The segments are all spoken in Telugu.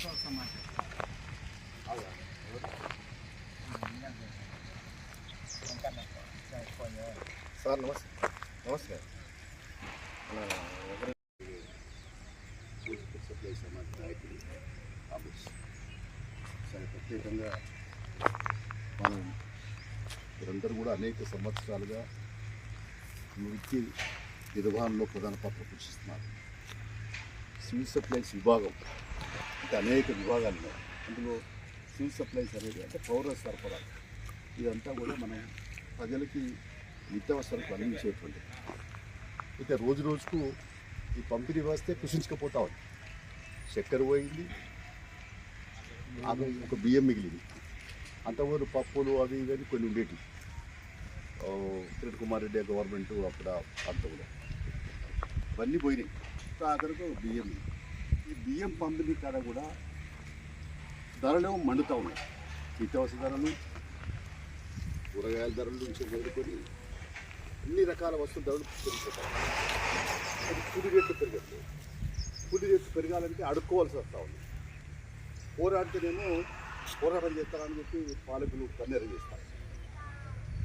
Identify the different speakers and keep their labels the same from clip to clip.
Speaker 1: తర్వాత వస్తాం మాట
Speaker 2: సార్ నమస్తే నమస్తే మన ఎవరు
Speaker 3: సప్లై సమాజ నాయకులు ఆఫీస్ చాలా ప్రత్యేకంగా మనం వీరందరూ కూడా అనేక సంవత్సరాలుగా వృత్తి నిర్వహణలో ప్రధాన పాత్ర పోషిస్తున్నారు సివిల్ సప్లైస్ విభాగం అంటే అనేక విభాగాలు ఉన్నాయి అందులో సివిల్ సప్లైస్ అనేది అంటే పౌర సరఫరా. ఇదంతా కూడా మనం ప్రజలకి నిత్యావసరకు అందించేటువంటి అయితే రోజు రోజుకు ఈ పంపిణీ వస్తే కృషించకపోతా ఉంది. చక్కెర పోయింది ఒక బియ్యం మిగిలింది. అంతవరకు పప్పులు అవి ఇవన్నీ కొన్ని ఉండేవి కిరణ్ కుమార్ రెడ్డి గవర్నమెంట్ అక్కడ ప్రాంతంలో ఇవన్నీ పోయినాయి. సో అక్కడికి బియ్యం మిగిలింది. ఈ బియ్యం పంపిణీ కాడ కూడా ధరలు మండుతూ ఉన్నాయి. నిత్యావసర ధరలు కూరగాయల ధరల నుంచి మొదలుకొని అన్ని రకాల వస్తువుల ధరలు పెరిగిపోతాయి. అది కూలి రేట్లు పెరగట్లేదు. కూలి రేట్లు పెరగాలంటే అడుక్కోవాల్సి వస్తూ ఉంది. పోరాడితేనేమో పోరాటం చేస్తారని చెప్పి పాలకులు కన్నెర చేస్తారు.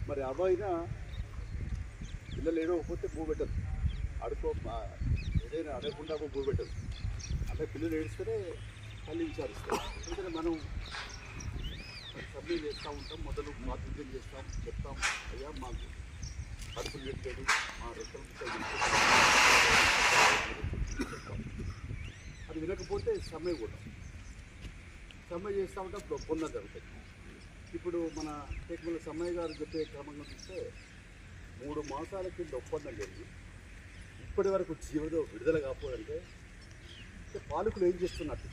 Speaker 3: మరి అవైనా పిల్లలు ఏడవకపోతే భూ పెట్టదు అడుకో ఏదైనా అడగకుండా భూ పెట్టదు అంటే పిల్లలు ఏడిస్తేనే తల్లి విచారిస్తారు. ఎందుకంటే మనం సబ్మిట్ చేస్తూ ఉంటాం మొదలు మాతృత్యం చేస్తాం చెప్తాం. అయ్యా మాకు కడుపులు పెట్టాడు మా రెక్కలు అది వినకపోతే సమ్మె కూడా. సమ్మె చేస్తూ ఉంటే అప్పుడు జరుగుతుంది. ఇప్పుడు మన టెక్మల సమ్మయ్య గారు చెప్పే క్రమంగా చూస్తే మూడు మాసాల కింద ఒప్పందం జరిగి ఇప్పటి వరకు జీవో విడుదల కాకపోదంటే పాలకులు ఏం చేస్తున్నట్టు?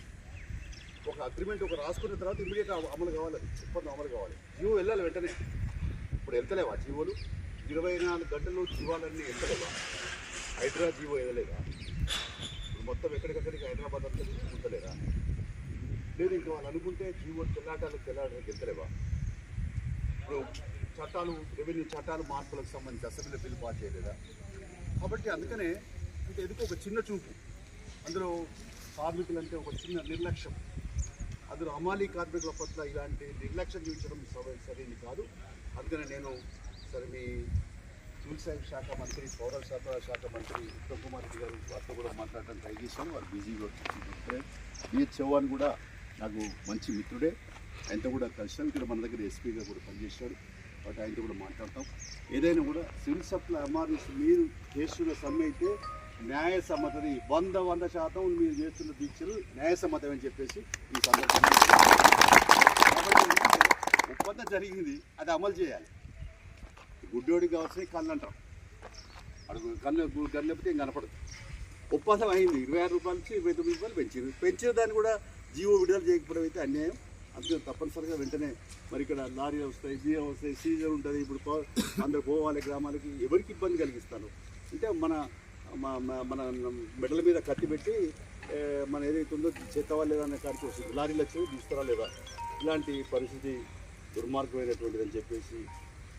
Speaker 3: ఒక అగ్రిమెంట్ ఒక రాసుకున్న తర్వాత ఇమీడియట్ అమలు కావాలి ఒప్పందం అమలు కావాలి. జీవో వెళ్ళాలి వెంటనే. ఇప్పుడు వెళ్తలేవా జీవోలు? ఇరవై నాలుగు గంటలు జీవాలన్నీ వెళ్తలేవా? హైడ్రా జీవో వెళ్ళలేదా? ఇప్పుడు మొత్తం ఎక్కడికక్కడికి హైదరాబాద్ అంతా ఉంటలేదా లేదు ఇంకా వాళ్ళు అనుకుంటే జీవో చెల్లాటాలకు చెల్లాటాలకు వెళ్తలేవా? ఇప్పుడు చట్టాలు రెవెన్యూ చట్టాలు మార్పులకు సంబంధించి అసెంబ్లీ బిల్లు పాస్ చేయలేదా? కాబట్టి అందుకనే అంటే ఎందుకు ఒక చిన్న చూపు. అందులో కార్మికులంటే ఒక చిన్న నిర్లక్ష్యం. అందులో అమాలి కార్మికుల పట్ల ఇలాంటి నిర్లక్ష్యం చూపించడం సవ- సరైనది కాదు. అందుకనే నేను సరే మీ వ్యవసాయ శాఖ మంత్రి పౌర సరఫరా శాఖ మంత్రి ఉత్తమ్ కుమార్ రెడ్డి గారు వారితో కూడా మాట్లాడడం ట్రై చేశాను. వారు బిజీగా వచ్చి చౌహాన్ కూడా నాకు మంచి మిత్రుడే. ఆయనతో కూడా కలిసాను ఇక్కడ మన దగ్గర ఎస్పీగా కూడా పనిచేశాడు. కాబట్టి ఆయనతో కూడా మాట్లాడతాం. ఏదైనా కూడా సివిల్ సప్లై ఎంఆర్ఎస్ మీరు చేస్తున్న సమ్మె అయితే న్యాయసమ్మతది వంద వంద శాతం మీరు చేస్తున్న దీక్షలు న్యాయసమ్మతం అని చెప్పేసి ఈ సందర్భంగా ఒప్పందం జరిగింది అది అమలు చేయాలి. గుడ్డోడికి కావాల్సిన కళ్ళు అంటారు అడుగు కళ్ళు కళ్ళు లేకపోతే ఏం కనపడదు. ఒప్పందం అయింది ఇరవై ఆరు రూపాయల నుంచి ఇరవై తొమ్మిది రూపాయలు పెంచారు. పెంచిన దాన్ని కూడా జీవో విడుదల చేయకపోవడం అయితే అన్యాయం. అందుకే తప్పనిసరిగా వెంటనే మరి ఇక్కడ లారీలు వస్తాయి బియ్యం వస్తాయి సీజన్ ఉంటుంది. ఇప్పుడు అందరు పోవాలి గ్రామాలకి ఎవరికి ఇబ్బంది కలిగిస్తారు? అంటే మన మన మెడల మీద కత్తి పెట్టి మన ఏదైతే ఉందో చేతవా లేదా అనే కాడికి వస్తుంది. లారీలు వచ్చి తీసుకురా లేదా ఇలాంటి పరిస్థితి దుర్మార్గమైనటువంటిదని అని చెప్పేసి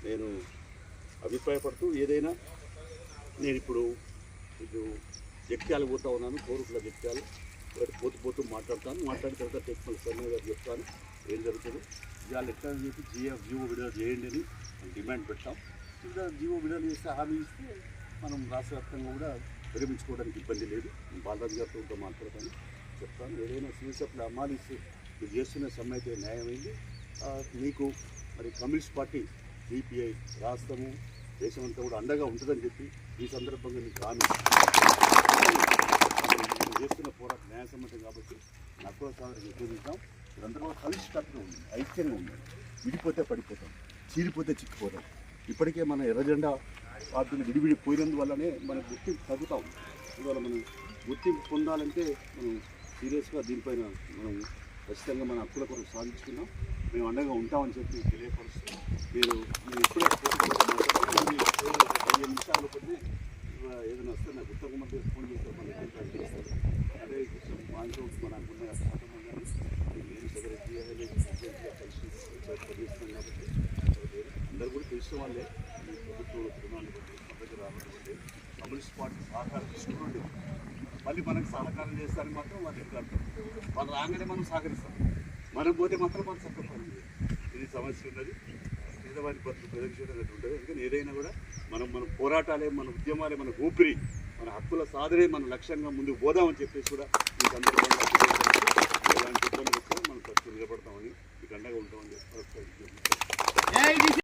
Speaker 3: నేను అభిప్రాయపడుతూ ఏదైనా నేను ఇప్పుడు ఇప్పుడు జగ్త్యాలు పోతా ఉన్నాను కోరుకుల వ్యక్తాలు ఇక్కడ పోతూ పోతూ మాట్లాడతాను. మాట్లాడిన తర్వాత టెక్నికల్ సర్వే గారు చెప్తాను. ఏం జరుగుతుంది? ఇవాళ ఎట్లా చెప్పి జిఎఫ్ జీవో విడుదల చేయండి అని డిమాండ్ పెట్టాం. ఇంకా జీవో విడుదల చేస్తే హామీ ఇస్తే మనం రాష్ట్ర వ్యాప్తంగా కూడా విరమించుకోవడానికి ఇబ్బంది లేదు. నేను బాలరాజు గారితో కూడా మాట్లాడతాను. చెప్తాను ఏదైనా సివిల్ సప్లై మీరు చేస్తున్న సమ్మె అయితే న్యాయమైంది మీకు మరి కమ్యూనిస్ట్ పార్టీ సిపిఐ రాష్ట్రము దేశమంతా కూడా అండగా ఉంటుందని చెప్పి ఈ సందర్భంగా మీకు హామీ చేస్తున్న పోరాటం న్యాయసమ్మతం కాబట్టి నాకు కూడా సాధారణ ఉపయోగిస్తాం మీరందరూ కూడా కలిసికట్టుగా ఉంది ఐక్యంగా ఉంది విడిపోతే పడిపోతాం చీలిపోతే చిక్కిపోతాం. ఇప్పటికే మన ఎర్రజెండా వాటిని విడివిడి పోయినందువల్లనే మన గుర్తింపు తగ్గుతాం ఇవాళ మనం గుర్తింపు పొందాలంటే మనం సీరియస్గా దీనిపైన మనం ఖచ్చితంగా మన హక్కుల కొరకు సాధించుకున్నాం మేము అండగా ఉంటామని చెప్పి తెలియపరుస్తూ మీరు మీరు ఇప్పుడే పదిహేను నిమిషాలు కొన్ని ఏదైనా వస్తే నాకు ఉత్తమ కుమార్ ఫోన్ చేస్తే మన అదే కొంచెం మాతో మనకున్న కుటుంబం కానీ నేను సెక్రటరీ కలిసి కాబట్టి అందరూ కూడా తెలిసిన వాళ్ళే ఈ ప్రభుత్వ రుణాలు బట్టి మా దగ్గర రావడం బట్టి కమ్యూనిస్ట్ పార్టీ సహకారం తీసుకున్నాండి మళ్ళీ మనకు సహకారం చేస్తారని మాత్రం వాళ్ళు ఎదుర్కొంటాం వాళ్ళు రాగానే మనం సహకరిస్తాం. మనం పోతే మాత్రం మనం సంతోషం ఇది సమస్య ఉన్నది. పేదవారి బతుకు ప్రదర్శనట్టు ఉంటుంది. అందుకని ఏదైనా కూడా మనం మన పోరాటాలే మన ఉద్యమాలే మన ఊపిరి మన హక్కుల సాధనే మన లక్ష్యంగా ముందుకు పోదామని చెప్పేసి కూడా ఈ సందర్భంగా ఇబ్బందులు మనం ఖర్చు నిలబడతామని మీకు అండగా ఉంటామని